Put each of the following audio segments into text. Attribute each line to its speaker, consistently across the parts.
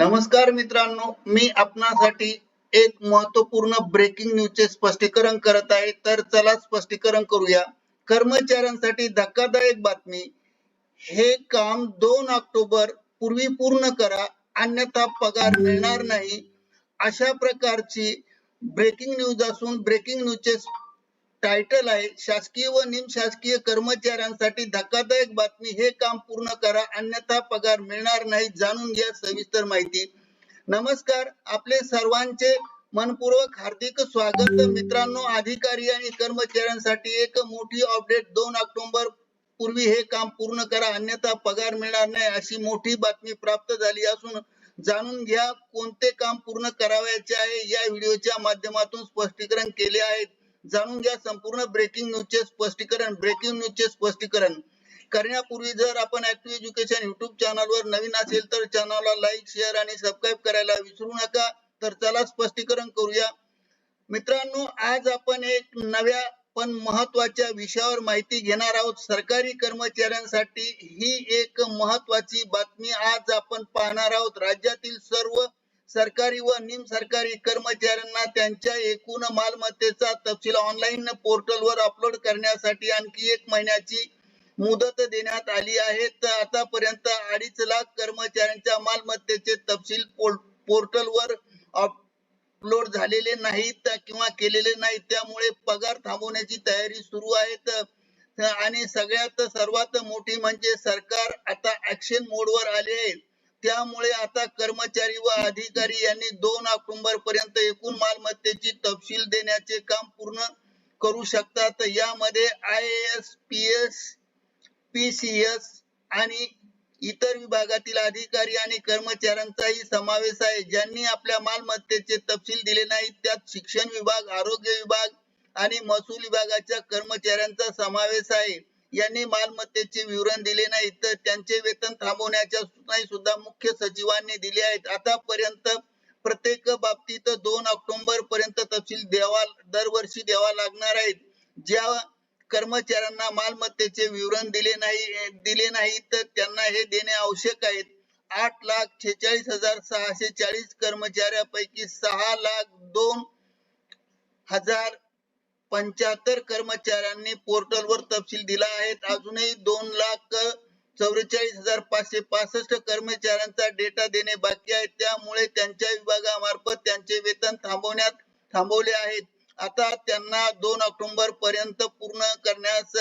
Speaker 1: नमस्कार मित्रांनो मी आपणासाठी एक महत्त्वपूर्ण ब्रेकिंग न्यूजचे स्पष्टीकरण करत आहे. तर चला स्पष्टीकरण करूया. कर्मचाऱ्यांसाठी धक्कादायक बातमी. हे काम दोन ऑक्टोबर पूर्वी पूर्ण करा अन्यथा पगार मिळणार नाही. अशा प्रकारची ब्रेकिंग न्यूज असून ब्रेकिंग न्यूजचे टायटल आहे शासकीय व निमशासकीय कर्मचाऱ्यांसाठी धक्कादायक बातमी. हे काम पूर्ण करा अन्यथा पगार मिळणार नाही जाणून घ्या सविस्तर माहिती. नमस्कार आपले सर्वांचे मनपूर्वक हार्दिक स्वागत. मित्रांनो अधिकारी आणि कर्मचाऱ्यांसाठी एक मोठी अपडेट दोन ऑक्टोबर पूर्वी हे काम पूर्ण करा अन्यथा पगार मिळणार नाही अशी मोठी बातमी प्राप्त झाली असून जाणून घ्या कोणते काम पूर्ण करावयाचे आहे. या व्हिडिओच्या माध्यमातून स्पष्टीकरण केले आहे. जाणून घ्या संपूर्ण ब्रेकिंग न्यूजचे स्पष्टीकरण ब्रेकिंग न्यूजचे स्पष्टीकरण. करण्यापूर्वी जर आपण ऍक्टिव्ह एज्युकेशन युट्यूब चॅनलवर नवीन असेल तर चॅनलला लाईक शेअर आणि सबस्क्राईब करायला विसरू नका. तर चला स्पष्टीकरण करूया. मित्रांनो आज आपण एक नव्या पण महत्त्वाच्या विषयावर माहिती घेणार आहोत. सरकारी कर्मचाऱ्यांसाठी ही एक महत्वाची बातमी आज आपण पाहणार आहोत. राज्यातील सर्व सरकारी व निम सरकारी कर्मचाऱ्यांना त्यांच्या एकूण मालमत्तेचा तपशील ऑनलाईन पोर्टलवर अपलोड करण्यासाठी आणखी एक महिन्याची मुदत देण्यात आली आहे. तर आतापर्यंत अडीच लाख कर्मचाऱ्यांच्या मालमत्तेचे तपशील पोर्टलवर अपलोड झालेले नाहीत किंवा केलेले नाहीत. त्यामुळे पगार थांबवण्याची तयारी सुरू आहे. आणि सगळ्यात सर्वात मोठी म्हणजे सरकार आता ऍक्शन मोडवर आले आहे. त्यामुळे आता कर्मचारी व अधिकारी यांनी दोन ऑक्टोबर पर्यंत एकूण मालमत्तेची तपशील देण्याचे काम पूर्ण करू शकतात. यामध्ये I S P S P C S आणि इतर विभागातील अधिकारी आणि कर्मचाऱ्यांचाही समावेश आहे. ज्यांनी आपल्या मालमत्तेचे तपशील दिले नाहीत त्यात शिक्षण विभाग आरोग्य विभाग आणि महसूल विभागाच्या कर्मचाऱ्यांचा समावेश आहे. यांनी मालमत्तेचे विवरण दिले नाही तर त्यांचे वेतन थांबवण्याच्या सूचना सुद्धा मुख्य सचिवांनी दिल्या आहेत. आतापर्यंत प्रत्येक बाबतीत दोन ऑक्टोबर पर्यंत तपशील द्यावा दरवर्षी द्यावा लागणार आहेत. ज्या कर्मचाऱ्यांना मालमत्तेचे विवरण दिले नाही दिले नाही तर त्यांना हे देणे आवश्यक आहे. आठ लाख छेचाळीस हजार सहाशे चाळीस कर्मचाऱ्यापैकी सहा लाख दोन हजार पंच्याहत्तर कर्मचाऱ्यांनी पोर्टलवर तपशील दिला आहे. अजूनही दोन लाख चौवेचाळीस हजार पाचशे पासष्ट कर्मचाऱ्यांचा डेटा देणे बाकी आहे. त्यामुळे त्यांच्या विभागामार्फत त्यांचे वेतन थांबवण्यात थांबवले आहेत आता त्यांना दोन ऑक्टोबर पर्यंत पूर्ण करण्यास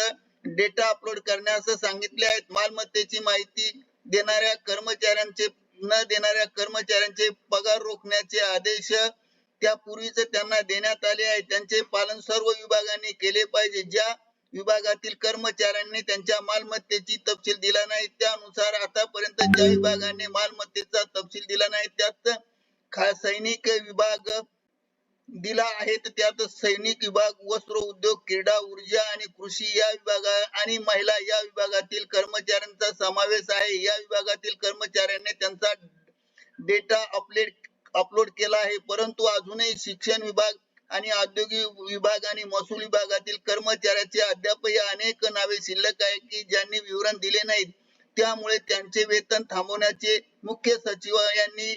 Speaker 1: डेटा अपलोड करण्यास सांगितले आहेत. मालमत्तेची माहिती देणाऱ्या कर्मचाऱ्यांचे न देणाऱ्या कर्मचाऱ्यांचे पगार रोखण्याचे आदेश त्यापूर्वीच त्यांना देण्यात आले आहे. त्यांचे पालन सर्व विभागांनी केले पाहिजे. ज्या विभागातील कर्मचाऱ्यांनी त्यांच्या मालमत्तेची तपशील दिला नाही त्यानुसार आतापर्यंत ज्या विभागाने मालमत्तेचा तपशील दिला नाही त्यात सैनिक विभाग दिला आहे. त्यात सैनिक विभाग वस्त्र उद्योग क्रीडा ऊर्जा आणि कृषी या विभाग आणि महिला या विभागातील कर्मचाऱ्यांचा समावेश आहे. या विभागातील कर्मचाऱ्यांनी त्यांचा डेटा अपडेट अपलोड केला आहे. परंतु अजूनही शिक्षण विभाग आणि औद्योगिक विभाग आणि महसूल विभागातील कर्मचाऱ्याचे अद्यापही अनेक नावे शिल्लक आहे की ज्यांनी विवरण दिले नाहीत. त्यामुळे त्यांचे वेतन थांबवण्याचे मुख्य सचिव यांनी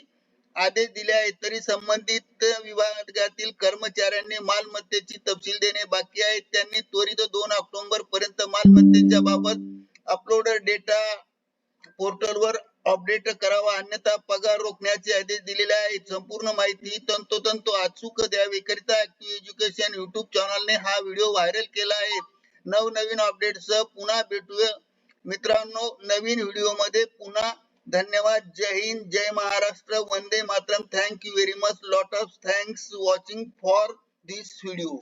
Speaker 1: आदेश दिले आहेत. तरी संबंधित विभागातील कर्मचाऱ्यांनी मालमत्तेची तपशील देणे बाकी आहे. त्यांनी त्वरित दोन ऑक्टोबर पर्यंत मालमत्तेच्या बाबत अपलोड डेटा पोर्टलवर अपडेट करावा अन्यथा पगार रोखण्याचे आदेश दिलेले आहेत. संपूर्ण माहिती तंतोतंत अचूक द्यावी. करिता ऍक्टिव्ह एज्युकेशन युट्यूब चॅनलने हा व्हिडिओ व्हायरल केला आहे. नवनवीन अपडेट्स पुन्हा भेटूया. मित्रांनो नवीन व्हिडिओमध्ये पुन्हा धन्यवाद. जय हिंद जय Maharashtra. Vande Mataram. Thank you very much lot of thanks watching for this video